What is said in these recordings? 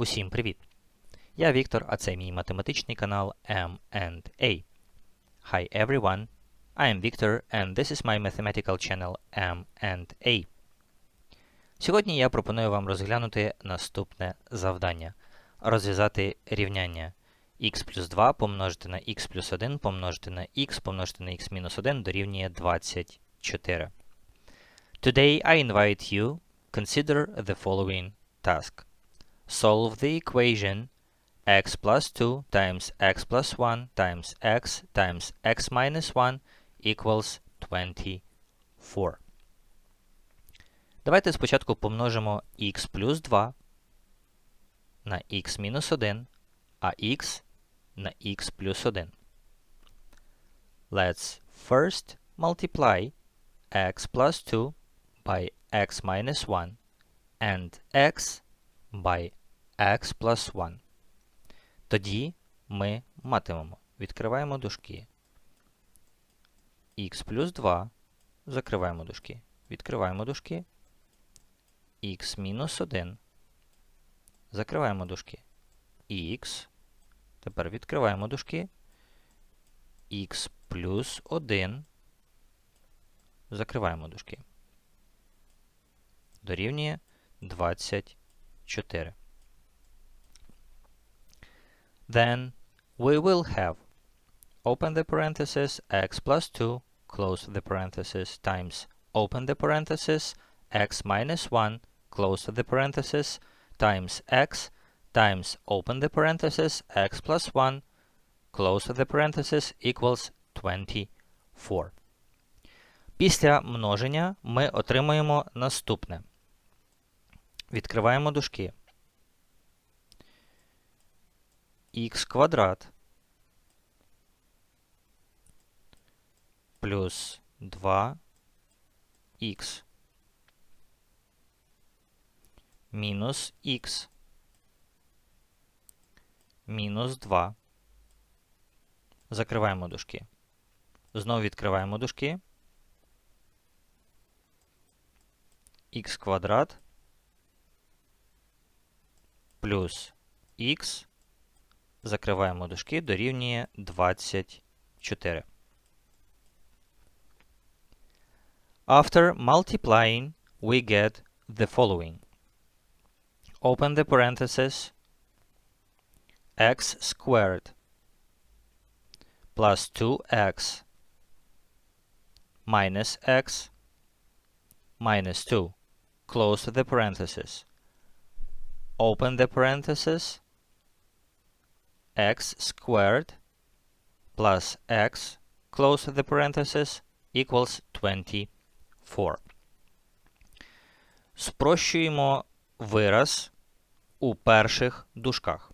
Усім привіт! Я Віктор, а це мій математичний канал M&A. Hi everyone, I am Victor and this is my mathematical channel M&A. Сьогодні я пропоную вам розглянути наступне завдання. Розв'язати рівняння x плюс 2 помножити на x плюс 1 помножити на x помножити на x мінус 1 дорівнює 24. Today I invite you consider the following task. Solve the equation x plus 2 times x plus 1 times x times x minus 1 equals 24. Давайте спочатку помножимо x плюс 2 на x мінус 1, а x на x плюс 1. Let's first multiply x plus 2 by x minus 1 and x by x plus 1. Тоді ми матимемо. Відкриваємо дужки. x плюс 2. Закриваємо дужки. Відкриваємо дужки. x мінус 1. Закриваємо дужки. x. Тепер відкриваємо дужки. x плюс 1. Закриваємо дужки. Дорівнює 24. Then we will have open the parenthesis x plus 2 close the parenthesis times open the parenthesis x minus 1 close the parenthesis times x times open the parenthesis x plus 1 close the parenthesis equals 24. Після множення ми отримуємо наступне. Відкриваємо дужки. Х квадрат плюс 2х мінус х мінус 2. Закриваємо дужки. Знову відкриваємо дужки. х квадрат плюс х закриваємо дужки, дорівнює 24. After multiplying, we get the following. Open the parenthesis x squared plus 2x minus x minus 2. Close the parenthesis. Open the parenthesis x squared plus x, close the parenthesis, equals 24. Спрощуємо вираз у перших дужках.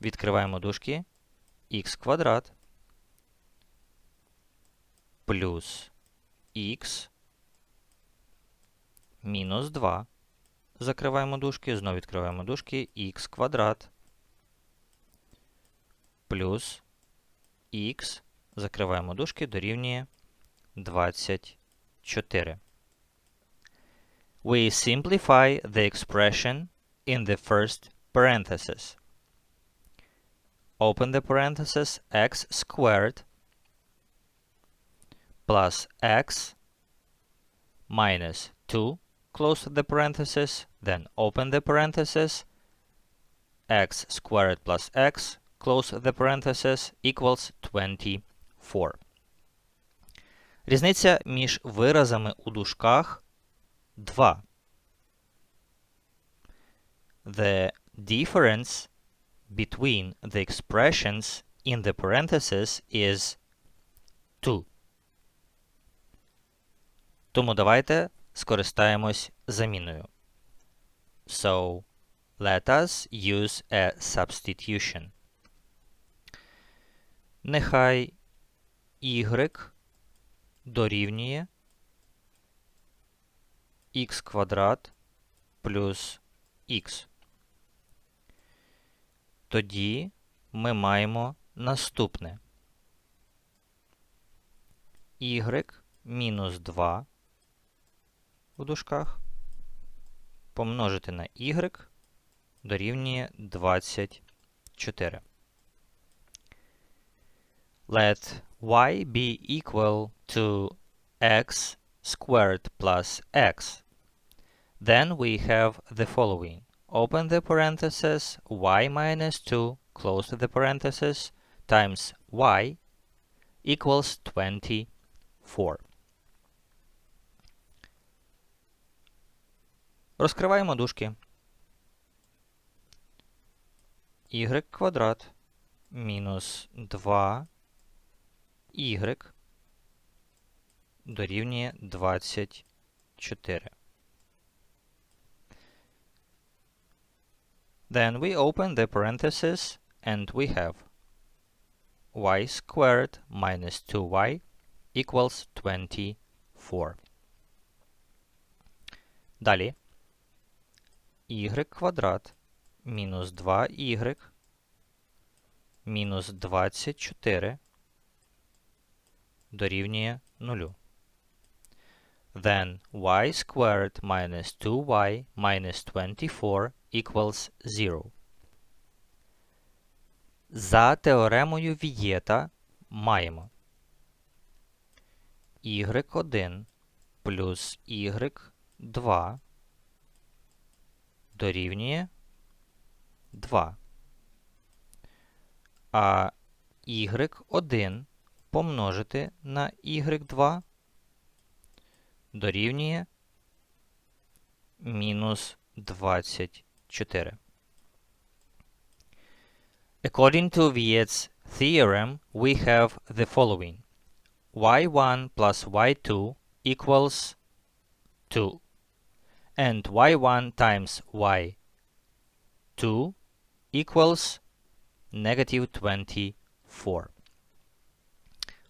Відкриваємо дужки х квадрат плюс х мінус 2 закриваємо дужки, знову відкриваємо дужки, х квадрат плюс х, закриваємо дужки, дорівнює 24. We simplify the expression in the first parenthesis. Open the parenthesis x squared plus x minus 2 close the parenthesis, then open the parenthesis, x squared plus x, close the parenthesis, equals 24. Різниця між виразами у дужках 2. The difference between the expressions in the parenthesis is 2. Тому давайте скористаємось заміною. So, let us use a substitution. Нехай y дорівнює x квадрат плюс x. Тоді ми маємо наступне. y мінус 2 в дужках помножити на y дорівнює 24. Let y be equal to x squared plus x. Then we have the following. Open the parenthesis y minus 2, close the parenthesis, times y equals 24. Розкриваємо дужки. y квадрат мінус 2 y дорівнює 24. Then we open the parenthesis and we have y squared minus 2y equals 24. Далі y квадрат мінус 2y мінус 24 дорівнює 0. Then y squared minus 2y minus 24 equals 0. За теоремою Вієта маємо y1 плюс y2 дорівнює 2. А y1 помножити на y2 дорівнює мінус 24. According to Viet's theorem, we have the following. y1 plus y2 equals 2. And y1 times y2 equals negative 24.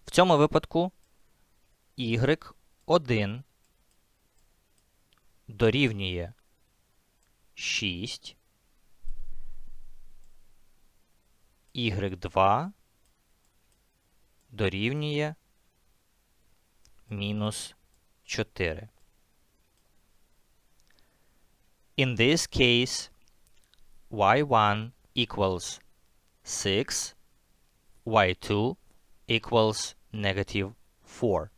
В цьому випадку y1 дорівнює 6, y2 дорівнює мінус 4. In this case, y1 equals 6, y2 equals negative 4.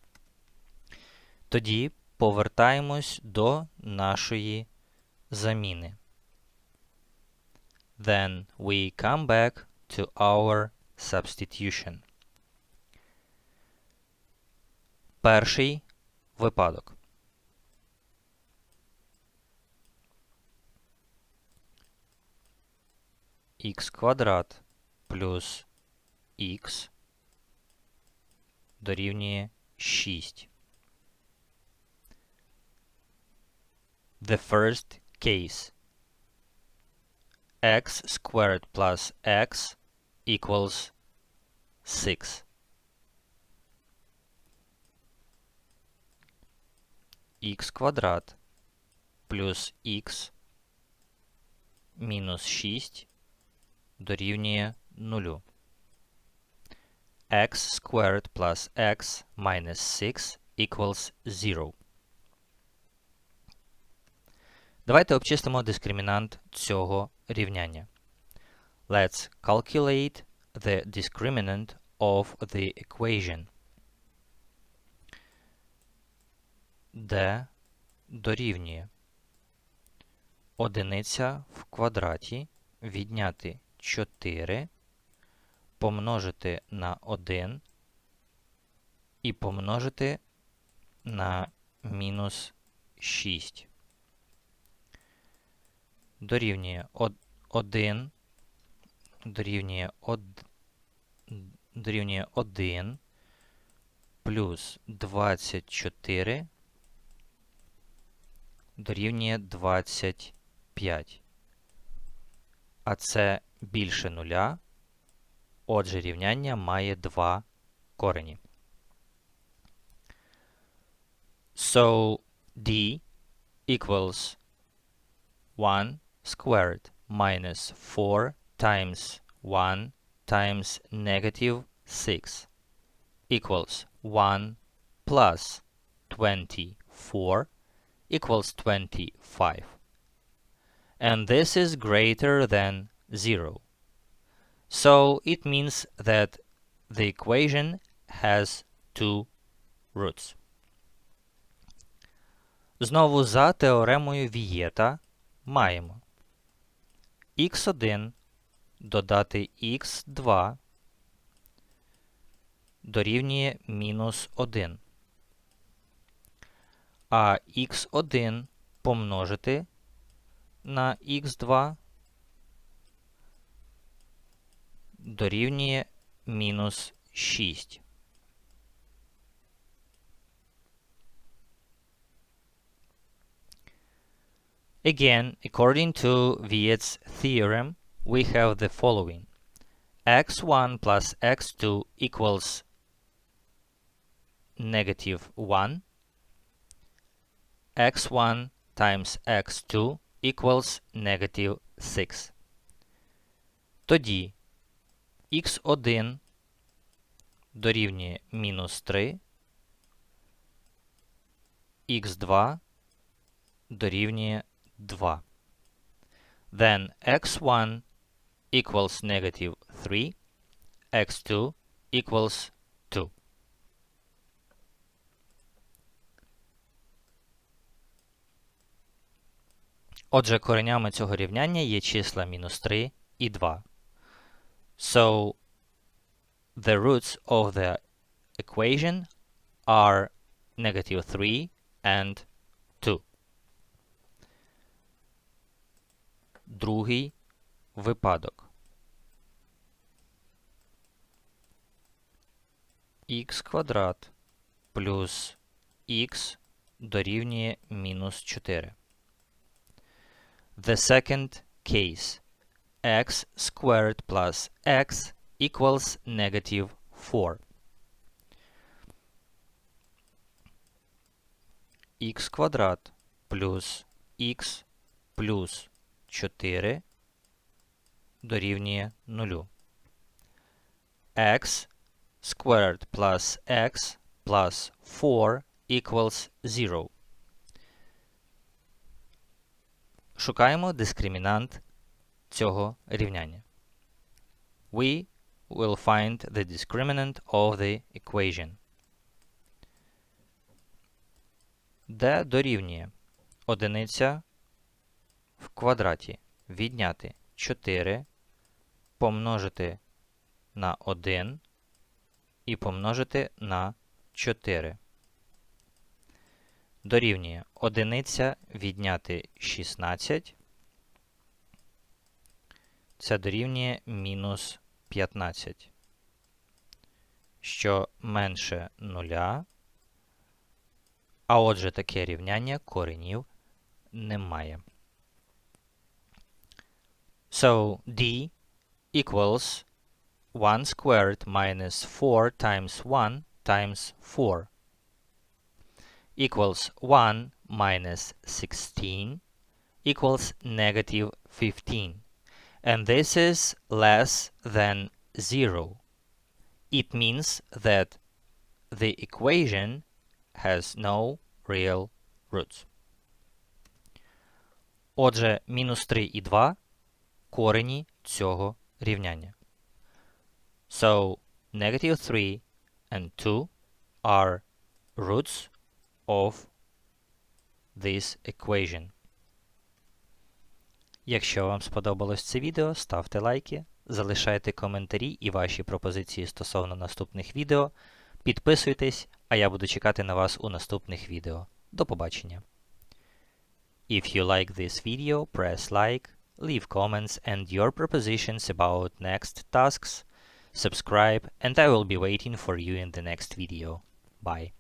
Тоді повертаємось до нашої заміни. Then we come back to our substitution. Перший випадок. Х квадрат плюс х дорівнює 6. The first case x squared plus x equals 6. х квадрат плюс х мінус 6 дорівнює 0. x squared plus x minus 6 equals 0. Давайте обчистимо дискримінант цього рівняння. Let's calculate the discriminant of the equation. d дорівнює одиниця в квадраті відняти 4 помножити на 1 і помножити на мінус 6. Дорівнює 1, дорівнює 1, дорівнює 1 плюс 24 дорівнює 25. А це більше нуля. Отже, рівняння має два корені. So d equals 1 squared minus 4 times 1 times negative 6 equals 1 plus 24 equals 25. and this is greater than 0. So it means that the equation has two roots. Знову за теоремою Вієта маємо х1 додати х2 дорівнює мінус 1. А х1 помножити на х2 дорівнює мінус 6. Again, according to Viet's theorem, we have the following. x1 plus x2 equals negative 1. x1 times x2 equals negative 6. Тоді x1 дорівнює мінус 3, x2 дорівнює 2. Then x1 equals negative 3, x2 equals 2. Отже, коренями цього рівняння є числа мінус 3 і 2. So, the roots of the equation are negative 3 and 2. Другий випадок. х квадрат плюс х дорівнює мінус 4. The second case. x squared plus x equals negative 4. х квадрат плюс х плюс 4 дорівнює 0. x squared plus x plus 4 equals 0. Шукаємо дискримінант цього рівняння. We will find the discriminant of the equation. Де дорівнює одиниця в квадраті відняти 4, помножити на 1 і помножити на 4. Дорівнює одиниця відняти 16. Це дорівнює мінус 15, що менше 0. А отже, таке рівняння коренів немає. So d equals 1 squared minus 4 times 1 times 4 equals 1 minus 16 equals negative 15. And this is less than 0. It means that the equation has no real roots. Отже, мінус 3 і 2 корені цього рівняння. So, negative 3 and 2 are roots of this equation. Якщо вам сподобалось це відео, ставте лайки, залишайте коментарі і ваші пропозиції стосовно наступних відео. Підписуйтесь, а я буду чекати на вас у наступних відео. До побачення! If you like this video, press like, leave comments and your propositions about next tasks, subscribe, and I will be waiting for you in the next video. Bye.